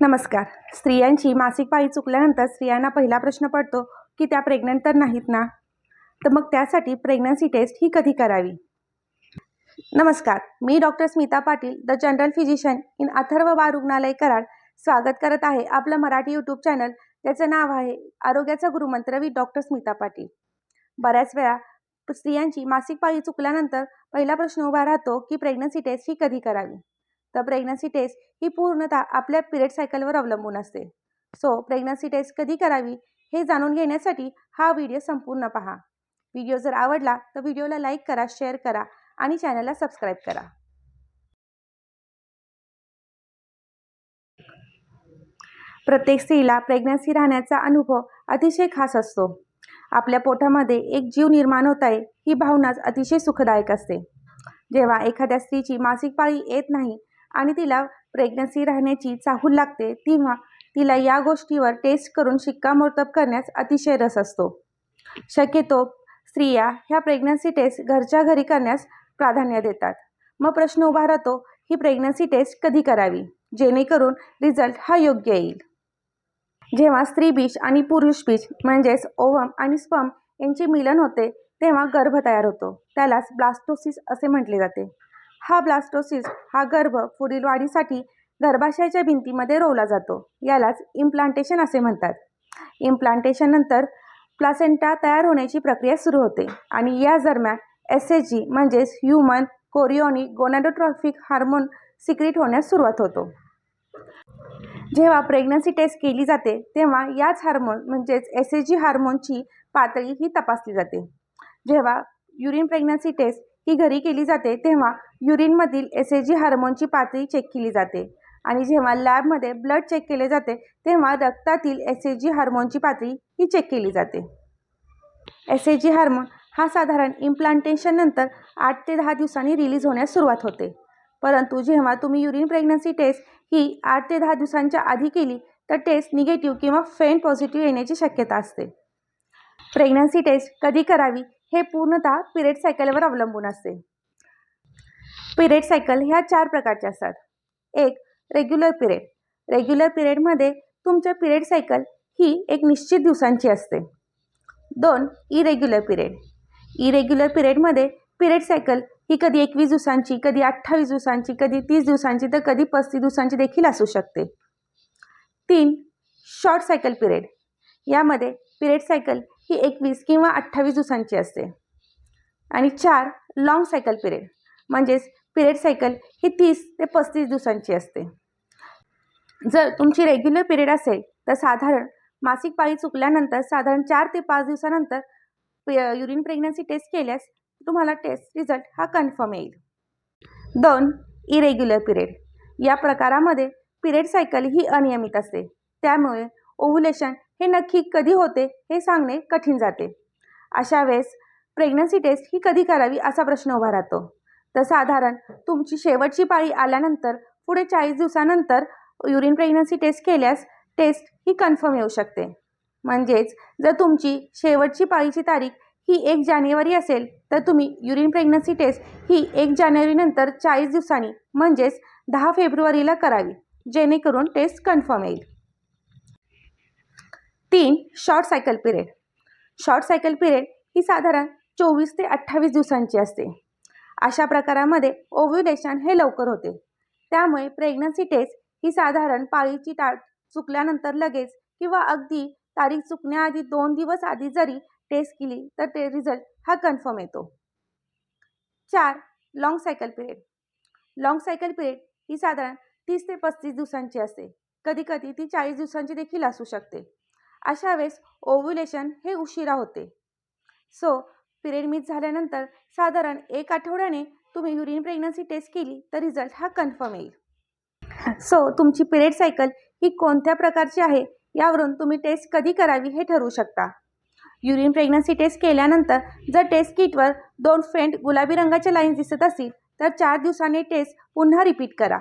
नमस्कार. स्त्रियांची मासिक पाळी चुकल्यानंतर स्त्रियांना पहिला प्रश्न पडतो की त्या प्रेग्नंट तर नाहीत ना? तर मग त्यासाठी प्रेग्नन्सी टेस्ट ही कधी करावी? नमस्कार. मी doctor Smita Patil the general physician in Atharva बा रुग्णालय कराड स्वागत करत आहे आपलं मराठी यूट्यूब चॅनल त्याचं नाव आहे आरोग्याचा गुरुमंत्र डॉक्टर स्मिता पाटील. बऱ्याच वेळा स्त्रियांची मासिक पाळी चुकल्यानंतर पहिला प्रश्न उभा राहतो की प्रेग्नन्सी टेस्ट ही कधी करावी? तर प्रेग्नन्सी टेस्ट ही पूर्णतः आपल्या पिरियड सायकलवर अवलंबून असते. सो प्रेग्नन्सी टेस्ट कधी करावी हे जाणून घेण्यासाठी हा व्हिडिओ संपूर्ण पहा. व्हिडिओ जर आवडला तर व्हिडिओला लाईक करा शेअर करा आणि चॅनलला सबस्क्राईब करा. प्रत्येक स्त्रीला प्रेग्नन्सी राहण्याचा अनुभव अतिशय खास असतो. आपल्या पोटामध्ये एक जीव निर्माण होत आहे ही भावनाच अतिशय सुखदायक असते. जेव्हा एखाद्या स्त्रीची मासिक पाळी येत नाही आणि तिला प्रेग्नन्सी राहण्याची चाहूल लागते तेव्हा तिला या गोष्टीवर टेस्ट करून शिक्कामोर्तब करण्यास अतिशय रस असतो. शक्यतो स्त्रिया ह्या प्रेग्नन्सी टेस्ट घरच्या घरी करण्यास प्राधान्य देतात. मग प्रश्न उभा राहतो ही प्रेग्नन्सी टेस्ट कधी करावी? जेणेकरून रिझल्ट हा योग्य येईल. जेव्हा स्त्री बीज आणि पुरुष बीज म्हणजेच ओवम आणि स्पम यांचे मिलन होते तेव्हा गर्भ तयार होतो. त्यालाच ब्लास्टोसिस असे म्हटले जाते. हा ब्लास्टोसिस हा गर्भ पुढील वाढीसाठी गर्भाशयाच्या भिंतीमध्ये रोवला जातो. यालाच इम्प्लांटेशन असे म्हणतात. इम्प्लांटेशननंतर प्लासेंटा तयार होण्याची प्रक्रिया सुरू होते आणि या दरम्यान एस एच जी म्हणजेच human chorionic gonadotropic hormone secrete होण्यास सुरुवात होतो. जेव्हा प्रेग्नन्सी टेस्ट केली जाते तेव्हा याच हार्मोन म्हणजेच एस एच जी हार्मोनची पातळी ही तपासली जाते. जेव्हा युरिन प्रेग्नन्सी टेस्ट ही घरी केली जाते तेव्हा युरिनमधील एस एच जी हार्मोनची पातळी चेक केली जाते. आणि जेव्हा लॅबमध्ये ब्लड चेक केले जाते तेव्हा रक्तातील एस ए जी हार्मोनची पातळी ही चेक केली जाते. एस ए जी हार्मोन हा साधारण इम्प्लांटेशननंतर आठ ते दहा दिवसांनी रिलीज होण्यास सुरुवात होते. परंतु जेव्हा तुम्ही युरिन प्रेग्नन्सी टेस्ट ही आठ ते दहा दिवसांच्या आधी केली तर टेस्ट निगेटिव्ह किंवा फेन पॉझिटिव्ह येण्याची शक्यता असते. प्रेग्नन्सी टेस्ट कधी करावी हे पूर्णतः पिरियड सायकलवर अवलंबून असते. पिरियड सायकल ह्या चार प्रकारच्या असतात. एक रेग्युलर पिरियड रेग्युलर पिरियडमध्ये तुमच्या पिरियड सायकल ही एक निश्चित दिवसांची असते. दोन इरेग्युलर पिरियड इरेग्युलर पिरियडमध्ये पिरियड सायकल ही कधी एकवीस दिवसांची कधी अठ्ठावीस दिवसांची कधी तीस दिवसांची तर कधी पस्तीस दिवसांची देखील असू शकते. तीन शॉर्ट सायकल पिरियड यामध्ये पिरियड सायकल ही एकवीस किंवा अठ्ठावीस दिवसांची असते. आणि चार लाँग सायकल पिरियड म्हणजेच पिरियड सायकल ही तीस ते पस्तीस दिवसांची असते. जर तुमची रेग्युलर पिरियड असेल तर साधारण मासिक पाळी चुकल्यानंतर साधारण चार ते पाच दिवसानंतर युरिन प्रेग्नन्सी टेस्ट केल्यास तुम्हाला टेस्ट रिझल्ट हा कन्फर्म येईल. दोन इरेग्युलर पिरियड. या प्रकारामध्ये पिरियड सायकल ही अनियमित असते. त्यामुळे ओव्हुलेशन हे नक्की कधी होते हे सांगणे कठीण जाते. अशा वेळेस प्रेग्नन्सी टेस्ट ही कधी करावी असा प्रश्न उभा राहतो. तर साधारण तुमची शेवटची पाळी आल्यानंतर पुढे चाळीस दिवसानंतर युरिन प्रेग्नन्सी टेस्ट केल्यास टेस्ट ही कन्फर्म येऊ शकते. म्हणजेच जर तुमची शेवटची पाळीची तारीख ही एक जानेवारी असेल तर तुम्ही युरिन प्रेग्नन्सी टेस्ट ही एक जानेवारीनंतर चाळीस दिवसांनी म्हणजेच दहा फेब्रुवारीला करावी जेणेकरून टेस्ट कन्फर्म येईल. तीन short cycle period short cycle period ही साधारण चोवीस ते अठ्ठावीस दिवसांची असते. अशा प्रकारामध्ये ओव्ह्युलेशन हे लवकर होते. त्यामुळे प्रेग्नन्सी टेस्ट ही साधारण पाळीची टाळ चुकल्यानंतर लगेच किंवा अगदी तारीख चुकण्याआधी दोन दिवस आधी जरी टेस्ट केली तर ते रिझल्ट हा कन्फर्म येतो. चार long cycle period long cycle period ही साधारण तीस ते पस्तीस दिवसांची असते. कधी कधी ती चाळीस दिवसांची देखील असू शकते. अशा वेळेस ओव्ह्युलेशन हे उशिरा होते. सो पिरियड मिस झाल्यानंतर साधारण एक आठवड्याने तुम्ही युरिन प्रेग्नन्सी टेस्ट केली तर रिझल्ट हा कन्फर्म येईल. सो तुमची पिरियड सायकल ही कोणत्या प्रकारची आहे यावरून तुम्ही टेस्ट कधी करावी हे ठरवू शकता. युरिन प्रेग्नन्सी टेस्ट केल्यानंतर जर टेस्ट किटवर दोन फेंट गुलाबी रंगाच्या लाईन्स दिसत असतील तर चार दिवसांनी टेस्ट पुन्हा रिपीट करा.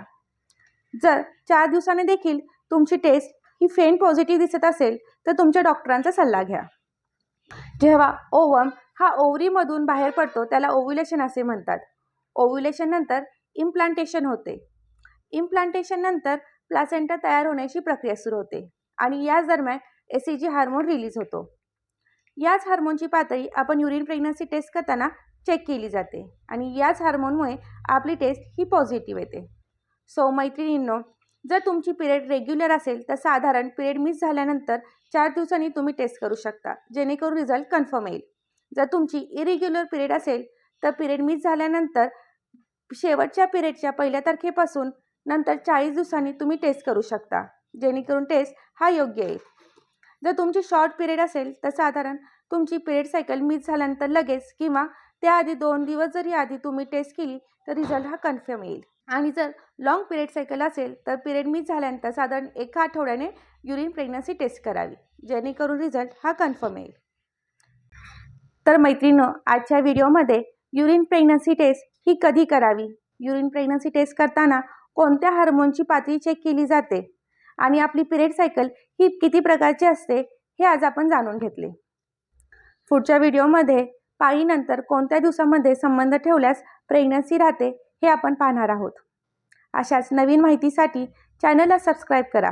जर चार दिवसांनी देखील तुमची टेस्ट ही फेंट पॉझिटिव्ह दिसत असेल तर तुमच्या डॉक्टरांचा सल्ला घ्या. जेव्हा ओवम हा ओवरीमधून बाहेर पडतो त्याला ओव्ह्युलेशन असे म्हणतात. ओव्ह्युलेशन नंतर इम्प्लांटेशन होते. इम्प्लांटेशन नंतर प्लासेंटा तयार होण्याची प्रक्रिया सुरू होते आणि याच दरम्यान S C G hormone release होतो. याच हार्मोनची पातळी आपण युरिन प्रेग्नन्सी टेस्ट करताना चेक केली जाते आणि याच हार्मोनमुळे आपली टेस्ट ही पॉझिटिव्ह येते. सो मैत्रिणींनो जर तुमची पिरियड रेग्युलर असेल तर साधारण पिरियड मिस झाल्यानंतर चार दिवसांनी तुम्ही टेस्ट करू शकता जेणेकरून रिझल्ट कन्फर्म येईल. जर तुमची इरेग्युलर पिरियड असेल तर पिरियड मिस झाल्यानंतर शेवटच्या पिरियडच्या पहिल्या तारखेपासून नंतर चाळीस दिवसांनी तुम्ही टेस्ट करू शकता जेणेकरून टेस्ट हा योग्य येईल. जर तुमची शॉर्ट पिरियड असेल तर साधारण तुमची पिरियड सायकल मिस झाल्यानंतर लगेच किंवा त्याआधी दोन दिवस जरी आधी तुम्ही टेस्ट केली तर रिझल्ट हा कन्फर्म येईल. आणि जर लॉंग पिरियड सायकल असेल तर पिरियड मिस झाल्यानंतर साधारण एका आठवड्याने युरिन प्रेग्नन्सी टेस्ट करावी जेणेकरून रिझल्ट हा कन्फर्म येईल. तर मैत्रिणीनं आजच्या व्हिडिओमध्ये युरिन प्रेग्नन्सी टेस्ट ही कधी करावी? युरिन प्रेग्नन्सी टेस्ट करताना कोणत्या हार्मोनची पातळी चेक केली जाते? आणि आपली पिरियड सायकल ही किती प्रकारची असते हे आज आपण जाणून घेतले. पुढच्या व्हिडिओमध्ये पाळीनंतर कोणत्या दिवसामध्ये संबंध ठेवल्यास प्रेग्नन्सी राहते हे आपण पाहणार आहोत. अशाच नवीन माहितीसाठी चॅनलला सबस्क्राईब करा.